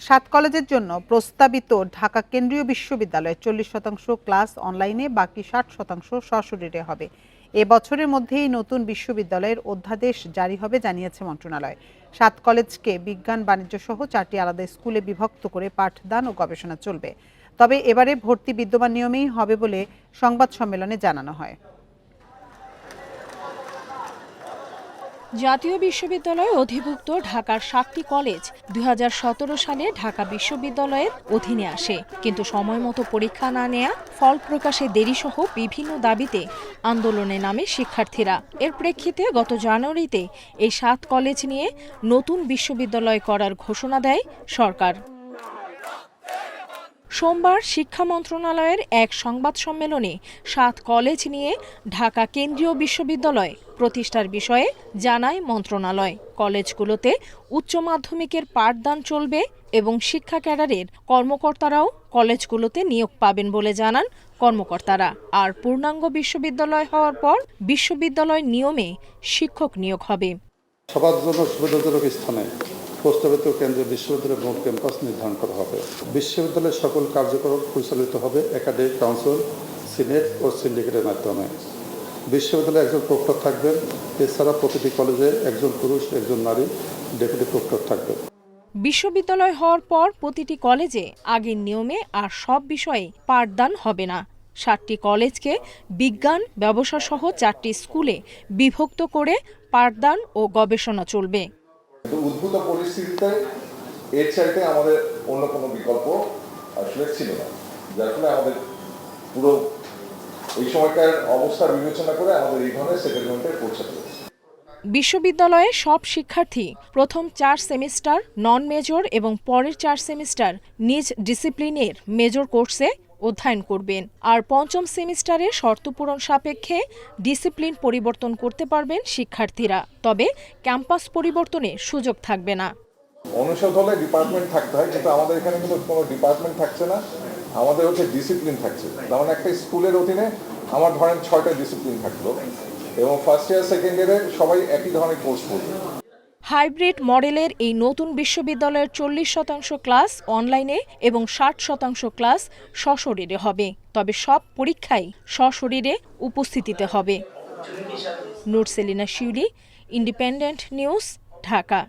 সাত কলেজের জন্য প্রস্তাবিত ঢাকা কেন্দ্রীয় বিশ্ববিদ্যালয়ে চল্লিশ শতাংশ ক্লাস অনলাইনে, বাকি ষাট শতাংশ সশরীরে হবে। এ বছরের মধ্যেই নতুন বিশ্ববিদ্যালয়ের অধ্যাদেশ জারি হবে, জানিয়েছে মন্ত্রণালয়। সাত কলেজকে বিজ্ঞান, বাণিজ্য সহ চারটি আলাদা স্কুলে বিভক্ত করে পাঠদান ও গবেষণা চলবে। তবে এবারে ভর্তি বিদ্যমান নিয়মেই হবে বলে সংবাদ সম্মেলনে জানানো হয়। জাতীয় বিশ্ববিদ্যালয়ে অধিভুক্ত ঢাকার সাতটি কলেজ দুই হাজার সতেরো সালে ঢাকা বিশ্ববিদ্যালয়ের অধীনে আসে। কিন্তু সময়মতো পরীক্ষা না নেয়া, ফল প্রকাশে দেরিসহ বিভিন্ন দাবিতে আন্দোলনে নামে শিক্ষার্থীরা। এর প্রেক্ষিতে গত জানুয়ারিতে এই সাত কলেজ নিয়ে নতুন বিশ্ববিদ্যালয় করার ঘোষণা দেয় সরকার। সোমবার শিক্ষা মন্ত্রণালয়ের এক সংবাদ সম্মেলনে সাত কলেজ নিয়ে ঢাকা কেন্দ্রীয় বিশ্ববিদ্যালয় প্রতিষ্ঠার বিষয়ে জানায় মন্ত্রণালয়। কলেজগুলোতে উচ্চ মাধ্যমিকের পাঠদান চলবে এবং শিক্ষা ক্যাডারের কর্মকর্তারাও কলেজগুলোতে নিয়োগ পাবেন বলে জানান কর্মকর্তারা। আর পূর্ণাঙ্গ বিশ্ববিদ্যালয় হওয়ার পর বিশ্ববিদ্যালয় নিয়মে শিক্ষক নিয়োগ হবে। সবার জন্য সুবিধাজনক স্থানে প্রস্তাবিত কেন্দ্রীয় বিশ্ববিদ্যালয়ের মূল ক্যাম্পাস নির্ধারণ করা হবে। বিশ্ববিদ্যালয়ের সকল কার্যক্রম পরিচালিত হবে একাডেমিক কাউন্সিল, সিনেট ও সিন্ডিকেটের মাধ্যমে। বিশ্ববিদ্যালয়ে একজন প্রক্টর থাকবেন, এছাড়া প্রতিটি কলেজে একজন পুরুষ, একজন নারী ডেপুটি প্রক্টর থাকবেন। বিশ্ববিদ্যালয় হওয়ার পর প্রতিটি কলেজে আগের নিয়মে আর সব বিষয়ে পাঠদান হবে না। সাতটি কলেজকে বিজ্ঞান ব্যবসা সহ চারটি স্কুলে বিভক্ত করে পাঠদান ও গবেষণা চলবে। উদ্ভূত পরিস্থিতিতে এর চাইতে আমাদের অন্য কোনো বিকল্প আসলে ছিল না। যার ফলে আমাদের পুরো এই সময়কার অবস্থা বিবেচনা করে আমাদের এই ধরনের সেটেলমেন্টে পৌঁছাতে বিশ্ববিদ্যালয়ে সব শিক্ষার্থী প্রথম চার সেমিস্টার, নন মেজর এবং পরের চার সেমিস্টার নিজ ডিসিপ্লিনের মেজর কোর্সে অধ্যয়ন করবেন। আর পঞ্চম সেমিস্টারে শর্ত পূরণ সাপেক্ষে ডিসিপ্লিন পরিবর্তন করতে পারবেন শিক্ষার্থীরা। তবে ক্যাম্পাস পরিবর্তনের সুযোগ থাকবে না। অনুষদ হলে ডিপার্টমেন্ট থাকতে হয়, কিন্তু আমাদের এখানে কিন্তু কোনো ডিপার্টমেন্ট থাকছে না। আমাদের হচ্ছে ডিসিপ্লিন থাকছে। যেমন একটা স্কুলের অধীনে আমার ধরেন ছয়টা ডিসিপ্লিন থাকল, এবং ফার্স্ট ইয়ার সেকেন্ড ইয়ারে সবাই একই ধরনের কোর্স পড়বে। হাইব্রিড মডেলের এই নতুন বিশ্ববিদ্যালয়ের চল্লিশ শতাংশ ক্লাস অনলাইনে এবং ষাট শতাংশ ক্লাস সশরীরে হবে। তবে সব পরীক্ষাই সশরীরে উপস্থিতিতে হবে। Nurselina Siuri independent news Dhaka.